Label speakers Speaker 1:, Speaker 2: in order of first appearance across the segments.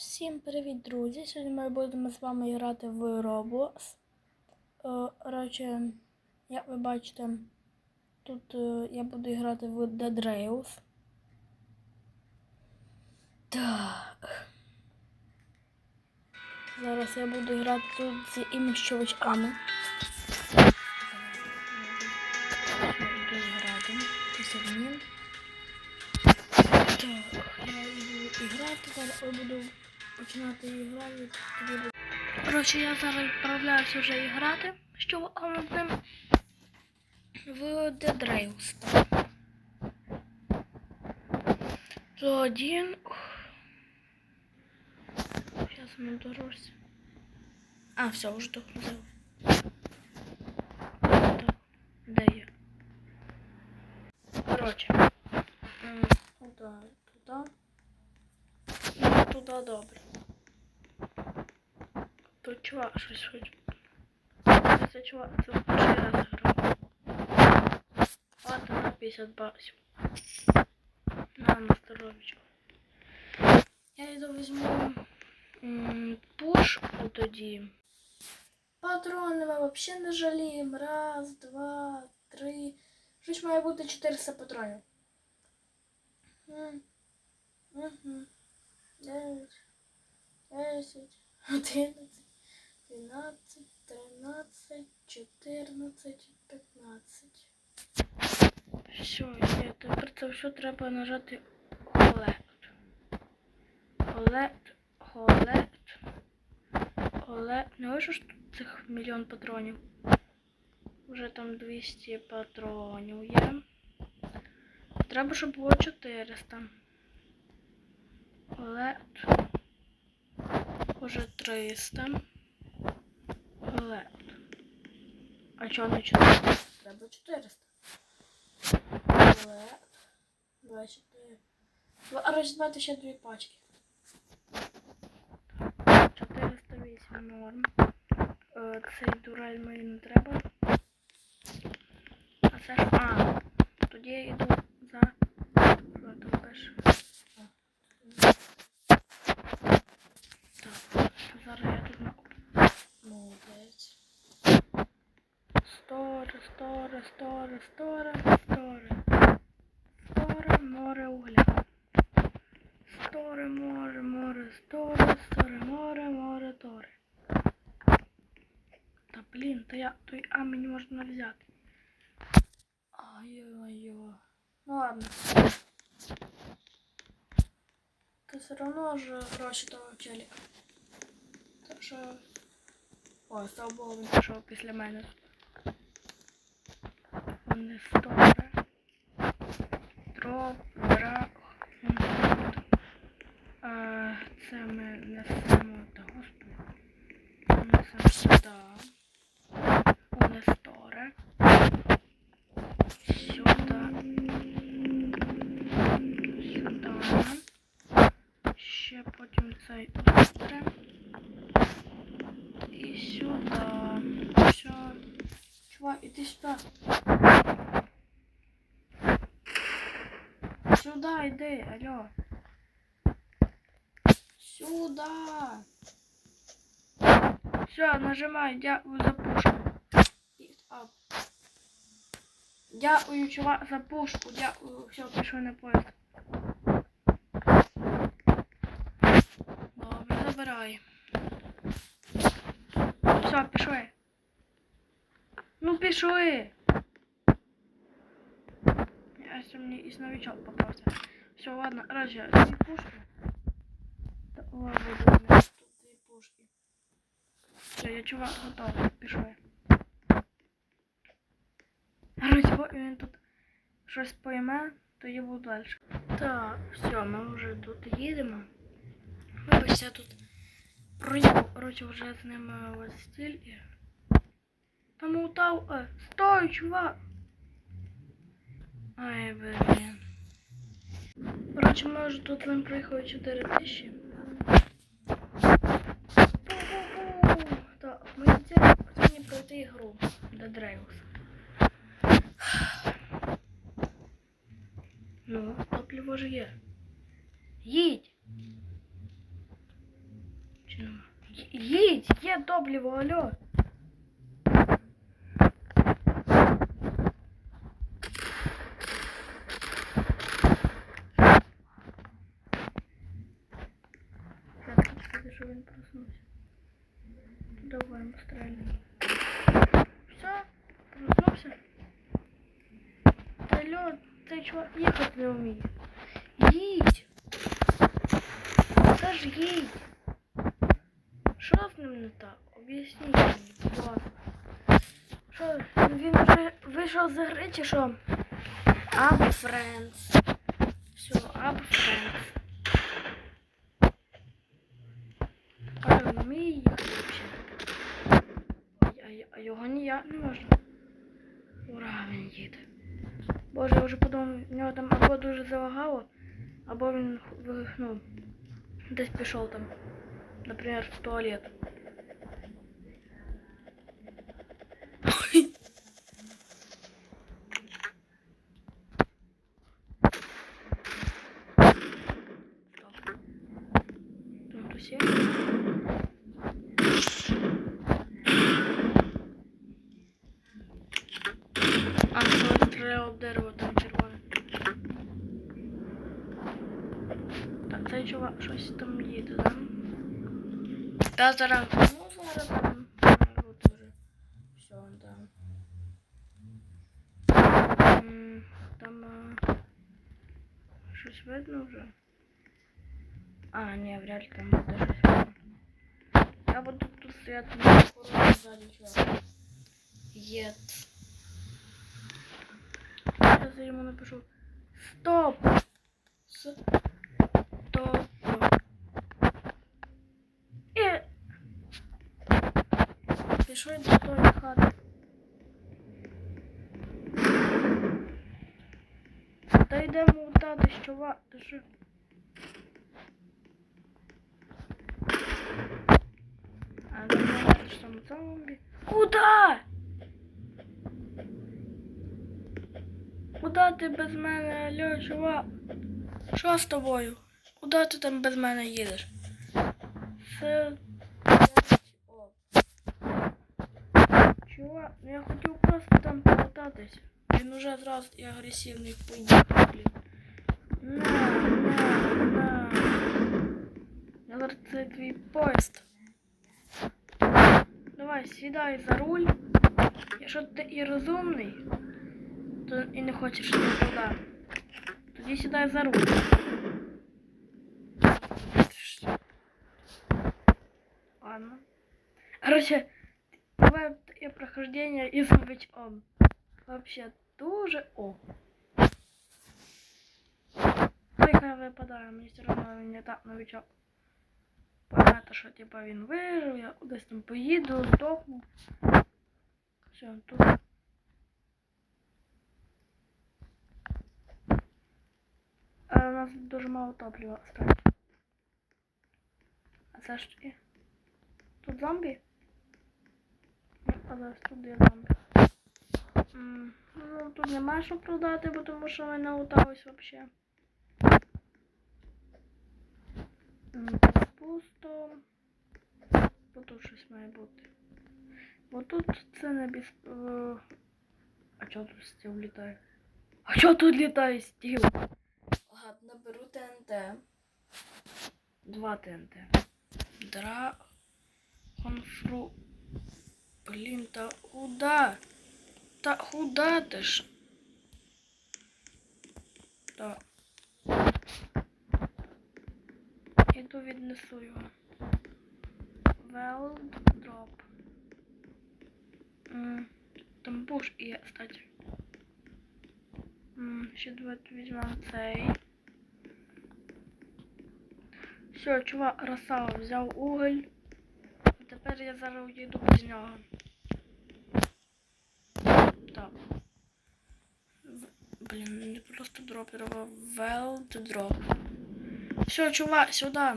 Speaker 1: Всім привіт, друзі! Сьогодні ми будемо з вами грати в Roblox. Коротше, як ви бачите, тут е, я буду грати в Dead Rails. Так. Зараз я буду грати тут з імось чувачками. Буду грати. Так, я йду грати, зараз я буду починати грати. Тоді. Коротше, я зараз відправляюся вже і грати, що одним в Dead Rails. Один. Зараз ми дорожся. А, все, вже догрузив. Так, де я? Коротше. М, Туди, туди. Ну, добре. Тут чувак щось хоче. Це чувак, це перший раз грав. Ладно, на 50 баксів. На, на здоров'ячко. Я йду візьму пушку тоді. Патрони ми взагалі не жаліємо. Раз, два, три. Щось має бути 400 патронів. Мгм. Дев'ять, десять, одинадцять, дванадцять, тринадцять, чотирнадцять, п'ятнадцять. Все, є. Тепер це все треба нажати Collect. Collect, Collect, Collect. Не вийшло ж цих мільйон патронів. Вже там 200 патронів є. Треба, щоб було 400. Лед. Уже 300. Лед. А чого не 400? Треба 400. Лед. 24. А розбати ще дві пачки. 408 норм. Е, Цей дураль мені не треба. А це ж. А, тоді я йду за. Ладно, перше. Так, зараз я тут на молодець. Сторе, сторе, сторе, сторе. Сторе море угля. Сторе море, море, сторе, сторе море, море, торе. Та блін, то я той амінь можна взяти. Ай-ой-ой. Ну ладно. Та все одно ж гроші того челіка. Так що. Ой, слава Богу, він пішов після мене. Вони сторе. Дроп, драк, інструмент. А, Це ми несемо та господи. Несемо сюди. Вони сторе. Сюди. Сюди. Ще потім цей остре. І сюди. Все. Чувак, іди сюди. Сюда йди, алло. Сюда. Все, нажимай, дякую за пушку. Дякую, чувак, за пушку. Дякую. Все, пішов на поїзд. Добре, забирай. Все, пішли. Пішли. Ще мені із новичок попався. Все, ладно, Раджа, дві пушки. Та, О, буду у мене тут дві пушки. Все, я чувак готовий, пішли. Раджа, бо він тут щось пойме, то я буду далі. Так, все, ми вже тут їдемо. Вибачте, я тут проїхав, коротше, вже з ним ось стільки. Помутав. Е, стой, чувак! Ай, блин. Короче, мы уже тут нам проїхали 4 тисячі. Так, мені це сьогодні пройти ігру Dead Rails. Ну, топливо ж є. Їдь! Їдь, є топливо, алло. что он проснулся. Давай, быстрее. Все, проснулся. Алло, ты чего, ехать не умеешь? Їдь! Та ж їдь! Що з ним не так? Об'ясніть мені, будь ласка. Що, він вже вийшов з гри чи що? Або Friends. Все, або Friends. Він вміє їхати а, його ніяк не можна. Ура, він їде. Боже, я вже подумав, в нього там або дуже залагало, або він ну, десь пішов там, наприклад, в туалет. Стоп. Там стріляв об дерево там червоне. Так, цей чувак щось там їде, да? Та зараз, ну зараз там, от уже. Все, да. М, Там а, щось видно вже? А, ні, вряд ли там буде щось видно. Я буду тут стояти на охороні ззаді чувак. Єт. Я ему напишу. Стоп! Стоп. І... Пішов до тої хати. Та йдемо удати, що ва... Що? А там зомбі. Куда? Куда ти без мене, алло, чувак? Що з тобою? Куда ти там без мене їдеш? Це... Чувак, ну я хотів просто там покататись. Він уже зразу і агресивний поїхав. На, на, на. Зараз це твій поїзд. Давай, сідай за руль. Якщо ти і розумний, то і не хочеш нікуди. Тоді сідай за руль. Ладно. Короче, бывает и прохождение и с новичком. Вообще дуже о. Ой, хай випадає, мені все одно він не так новичок. Понятно, що типа він вижив, я кудись там поїду, здохну. Все, тут. А у нас дуже мало топлива осталось. А це ж і... Тут зомбі? Ну, а зараз тут є зомбі. М, Ну, тут нема що продати, бо тому що ми налутались Тут пусто. Бо тут щось має бути. Бо тут це не без... е, А чого тут стіл літає? А чого тут літає стіл?
Speaker 2: Ладно, беру ТНТ.
Speaker 1: Два ТНТ. Драгонфру. Блін, та куда? Та куда ти ж? Так. Іду віднесу його. Weld drop. М, Там буш є, кстати. М, Ще давайте візьмемо цей. Все, чувак, красава, взяв уголь. Тепер я зараз уїду без нього. Так. Блін, не просто дроперова, велд дроп. Все, чувак, сюди.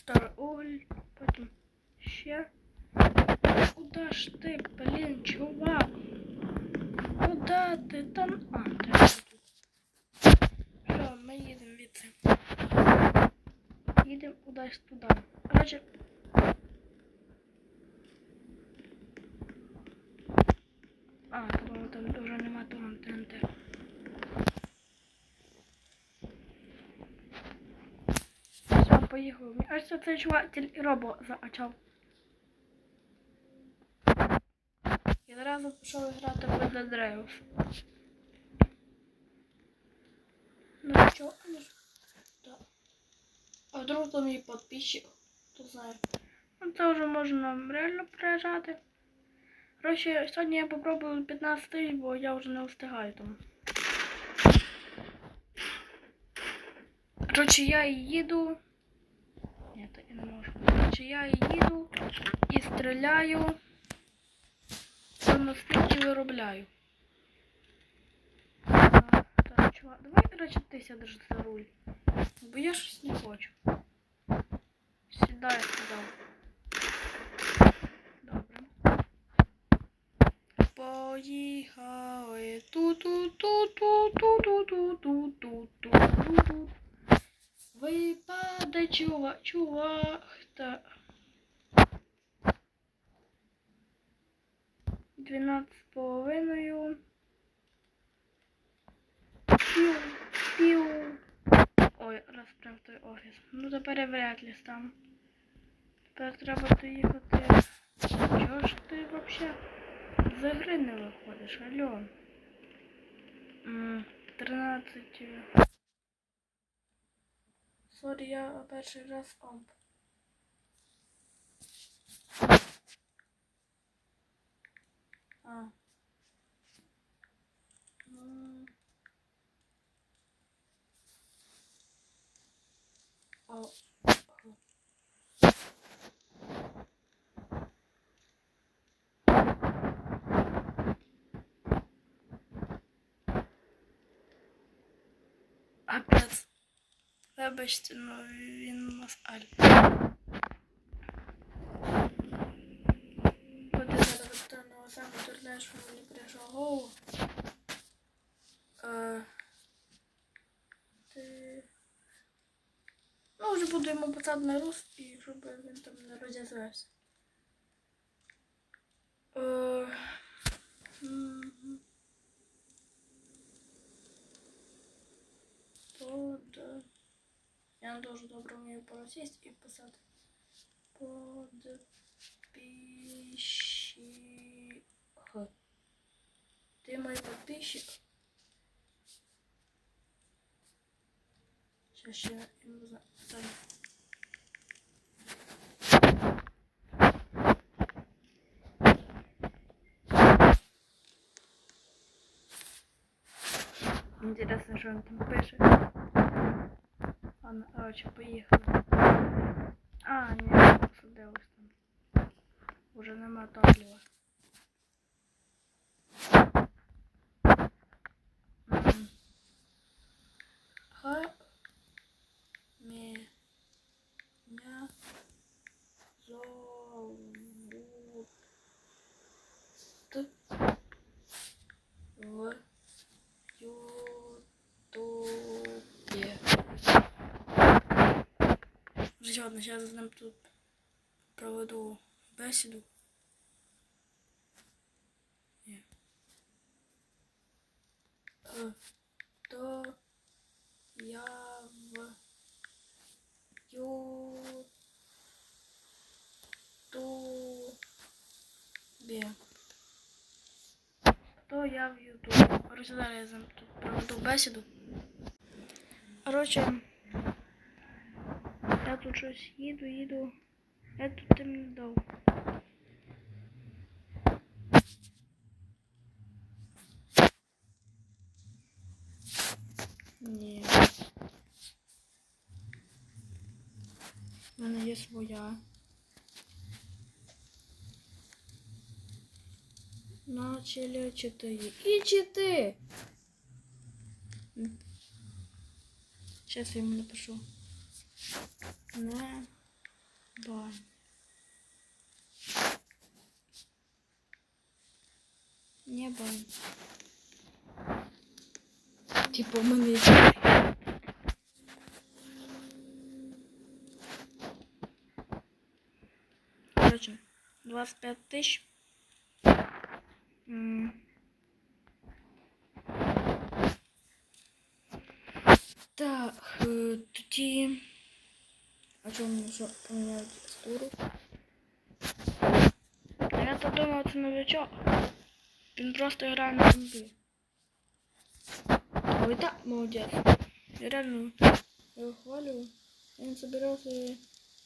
Speaker 1: старый потом ща. Куда ж ты, блин, чувак? Куда ты там? А, ты Все, мы едем, видите. Едем куда-то туда. Короче, Аж це цей чувак робо закачав. І одразу пішов грати в Dead Rails. Ну що, ну. Так. А вдруг там є підписчик, хто знає. Ну це вже можна реально приїжджати. Короче, сьогодні я попробую 15 тисяч, бо я вже не встигаю там. Короче, я їду. Так я не можу. Короче, я їду і стріляю. Наскільки виробляю. А, Так, чувак, давай, короче, ти за руль. Бо я щось не хочу. Сідай, я сказав. Добре. Поїхали. Ту-ту-ту-ту-ту-ту-ту-ту-ту-ту. Випаде чувак, чувак. Та. 12 з половиною. Пів, пів. Ой, розправ той офіс. Ну тепер я вряд ли там. Тепер треба доїхати. Чого ж ти вообще з гри не виходиш, алло? М, 13. Sorry, ja pierwszy raz omp. A. Oh, O. Вибачте, ну він у нас аль. Зараз електронного саме дурне, що мені прийшов голову. Е, ти... Ну, вже буду йому писати на рус, і щоб він там не розізвався. Е, мгм. Под... Я не дуже добре по-російськи і писати. Подписчик. Ты мой подписчик. Сейчас я ему за... там. Интересно, что он там пишет. Ладно, короче, поїхали. А, ні, посадилось там. Уже нема топлива. Вже ладно, зараз з ним тут проведу бесіду. Ні. Е, То я в Ютубі. То я в Ютубі. Короче, зараз я з ним тут проведу бесіду. Короче, я тут щось їду, їду. Я тут тим не дав. Ні. У мене є своя. Начали чотири. І чити. Сейчас я ему напишу. Не бань. Не бань. Типа у мене є. Короче, 25 тысяч. М. Так, е, тоді. А чому мені що поміняють текстуру? А я то думав, це новичок. Він просто грає на зомбі. Ой, так, молодець. Я реально його хвалю. Він собирався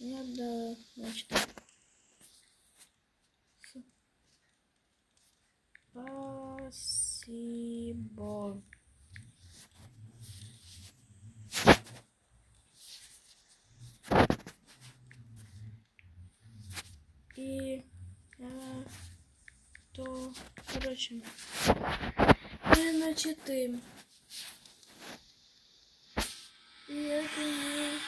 Speaker 1: не до значит. Спасибо. И я то, короче, не начатим. І это не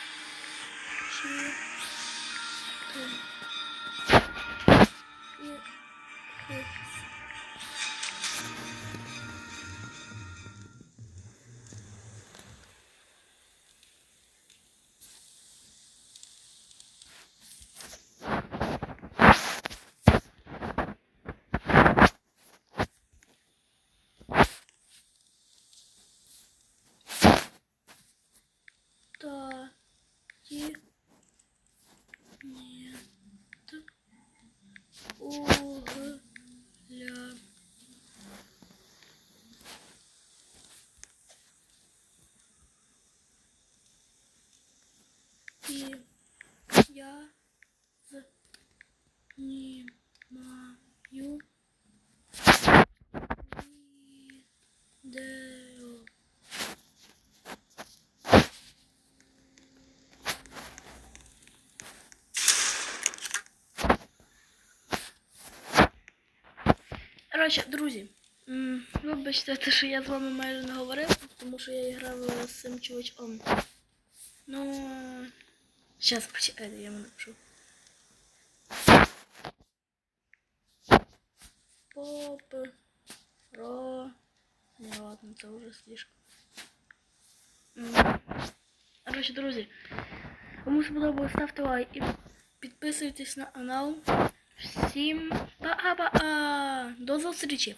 Speaker 1: Коротше, друзі, вибачте, те, що я з вами майже не говорив, тому що я грав з цим чувачком. Ну, зараз почекайте, я йому напишу. Поп, ро, не ладно, це вже слишком. Коротше, друзі, кому сподобалось, ставте лайк і підписуйтесь на канал. Всім па-па! До зустрічі!